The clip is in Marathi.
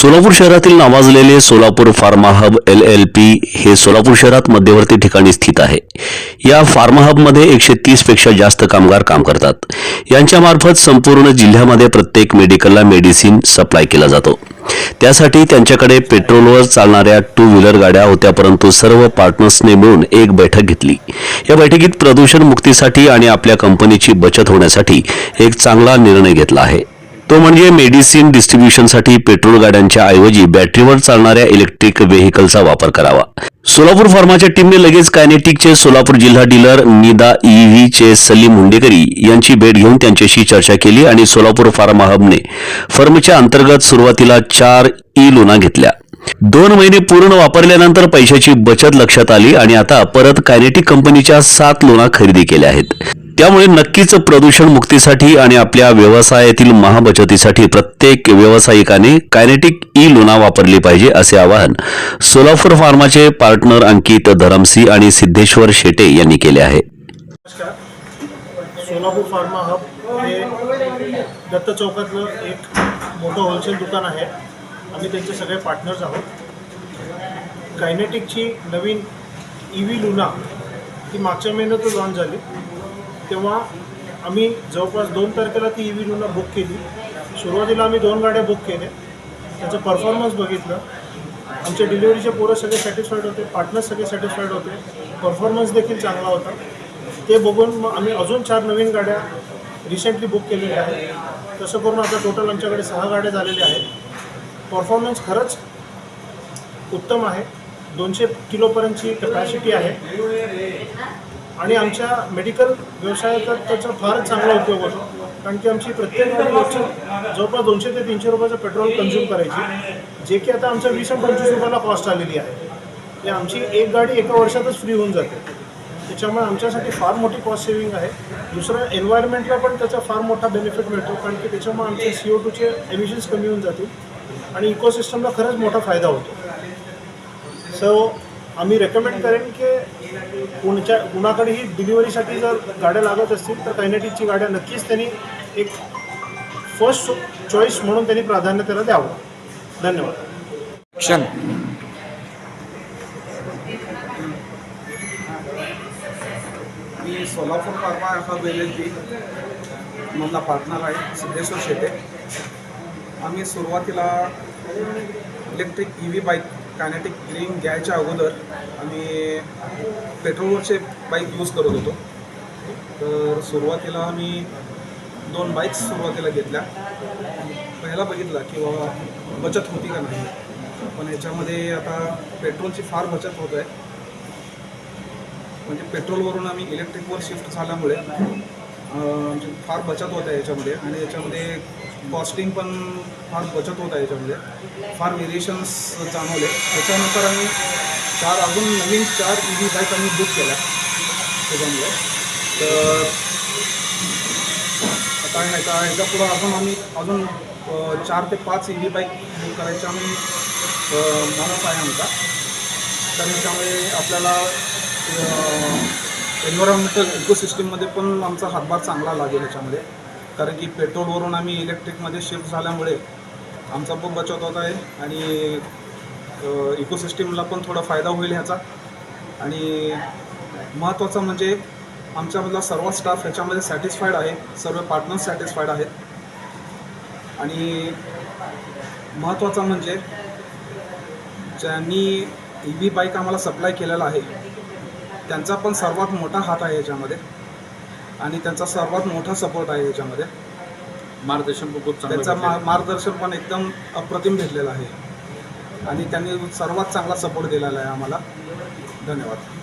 सोलापूर शहरातील नावाजलेले Solapur Pharma Hub L L P हे सोलापूर शहरात मध्यवर्ती ठिकाणी स्थित आहे. या फार्मा हबमध्ये एकशे तीसपेक्षा जास्त कामगार काम करतात. यांच्यामार्फत संपूर्ण जिल्ह्यामध्ये प्रत्येक मेडिकलला मेडिसिन सप्लाय केला जातो. त्यासाठी त्यांच्याकडे पेट्रोलवर चालणाऱ्या टू व्हीलर गाड्या होत्या परंतु सर्व पार्टनर्सने मिळून एक बैठक घेतली. या बैठकीत प्रदूषण मुक्तीसाठी आणि आपल्या कंपनीची बचत होण्यासाठी एक चांगला निर्णय घेतला आहे. तो म्हणजे मेडिसिन डिस्ट्रीब्युशनसाठी पेट्रोल गाड्यांच्या ऐवजी बॅटरीवर चालणाऱ्या इलेक्ट्रिक व्हेकलचा वापर करावा. सोलापूर फार्माच्या टीमने लगेच कायनेटिकचे सोलापूर जिल्हा डीलर निदा ईव्ही चे सलीम हुंडेकरी यांची भेट घेऊन त्यांच्याशी चर्चा केली आणि सोलापूर फार्मा हबने फर्मच्या अंतर्गत सुरुवातीला चार ई लोना घेतल्या. दोन महिने पूर्ण वापरल्यानंतर पैशाची बचत लक्षात आली आणि आता परत कायनेटिक कंपनीच्या सात लोना खरेदी केल्या आहेत. त्यामुळे नक्कीच प्रदूषण मुक्तीसाठी आणि आपल्या व्यवसायातील महाबचतीसाठी प्रत्येक व्यावसायिकाने कायनेटिक ई लुना वापरली पाहिजे असे आवाहन सोलापूर फार्माचे पार्टनर अंकित धरमसी आणि सिद्धेश्वर शेटे यांनी केले आहे. सोलापूर फार्मा हब हे दत्त चौकातलं एक मोठं होलसेल दुकान आहे. आम्ही त्यांचे सगळे पार्टनर्स आहोत. कायनेटिकची नवीन ई व्ही लुना ती मागच्या महिन्यातच लॉन्च झाली. तेव्हा आम्ही जवळपास दोन तारखेला ती ई व्ही लुना बुक केली. सुरुवातीला आम्ही दोन गाड्या बुक केल्या. त्याचं परफॉर्मन्स बघितलं. आमचे डिलिव्हरीचे पोरं सगळे सॅटिस्फाईड होते. पार्टनर्स सगळे सॅटिस्फाईड होते. परफॉर्मन्स देखील चांगला होता. ते बघून मग आम्ही अजून चार नवीन गाड्या रिसेंटली बुक केलेल्या आहेत. तसं करून आता टोटल आमच्याकडे सहा गाड्या झालेल्या आहेत. परफॉर्मन्स खरंच उत्तम आहे. दोनशे किलोपर्यंतची कपॅसिटी आहे. आणि आमच्या मेडिकल व्यवसायात त्याचा फारच चांगला उपयोग होतो. कारण की आमची प्रत्येक गाडी जवळपास दोनशे ते तीनशे रुपयाचं पेट्रोल कन्झ्युम करायची. जे की आता आमच्या वीस आणि पंचवीस रुपयाला कॉस्ट आलेली आहे. ते आमची एक गाडी एका वर्षातच फ्री होऊन जाते. त्याच्यामुळे आमच्यासाठी फार मोठी कॉस्ट सेविंग आहे. दुसरं एन्व्हायरमेंटला पण त्याचा फार मोठा बेनिफिट मिळतो. कारण की त्याच्यामुळे आमचे सी ओ टूचे एमिशन्स कमी होऊन जातील. आणि इकोसिस्टमला खरंच मोठा फायदा होतो. सो आम्ही रेकमेंड करेन की कुणच्या कुणाकडेही डिलिव्हरीसाठी जर गाड्या लागत असतील तर कायनेटिकची गाड्या नक्कीच त्यांनी एक फर्स्ट चॉईस म्हणून त्यांनी प्राधान्य त्याला द्यावं. धन्यवाद. क्षण. मी सोलापूर फार्मा हा पी मधला पार्टनर आहे सिद्धेश्वर शेटे. आम्ही सुरुवातीला electric E V bike Kinetic Green घ्यायच्या अगोदर आम्ही पेट्रोलवरचे बाईक यूज करत होतो. तर सुरुवातीला आम्ही दोन बाईक्स सुरुवातीला घेतल्या. पहिला बघितला की बाबा बचत होती का नाही? पण याच्यामध्ये आता पेट्रोलची फार बचत होत आहे. म्हणजे पेट्रोलवरून आम्ही इलेक्ट्रिकवर शिफ्ट झाल्यामुळे म्हणजे फार बचत होत आहे याच्यामध्ये. आणि याच्यामध्ये कॉस्टिंग पण फार बचत होत आहे याच्यामध्ये. फार व्हेरिएशन्स जाणवले. त्याच्यानंतर आम्ही चार अजून नवीन चार ई व्ही बाईक आम्ही बुक केल्या त्याच्यामुळे. तर काय नाही का ह्याच्या पुढं अजून आम्ही अजून चार ते पाच ई व्ही बाईक बुक करायच्या आम्ही मानस आहे आमचा. तर त्यामुळे आपल्याला एन्व्हायरमेंटल इकोसिस्टीममध्ये पण आमचा हातभार चांगला लागेल याच्यामध्ये. कारण की पेट्रोलवरून आम्ही इलेक्ट्रिकमध्ये शिफ्ट झाल्यामुळे आमचा पण बचत होत आहे आणि इकोसिस्टीमला पण थोडा फायदा होईल ह्याचा. आणि महत्त्वाचं म्हणजे आमच्यामधला सर्व स्टाफ ह्याच्यामध्ये सॅटिस्फाईड आहे सर्व पार्टनर्स सॅटिस्फाईड आहेत. आणि महत्त्वाचं म्हणजे ज्यांनी ई व्ही बाईक आम्हाला सप्लाय केलेला आहे त्यांचा पण सर्वात मोठा हात आहे याच्यामध्ये आणि त्यांचा सर्वात मोठा सपोर्ट आहे याच्यामध्ये. मार्गदर्शन पण खूप त्यांचा मा मार्गदर्शन पण एकदम अप्रतिम भेटलेलं आहे. आणि त्यांनी सर्वात चांगला सपोर्ट दिलेला आहे आम्हाला. धन्यवाद.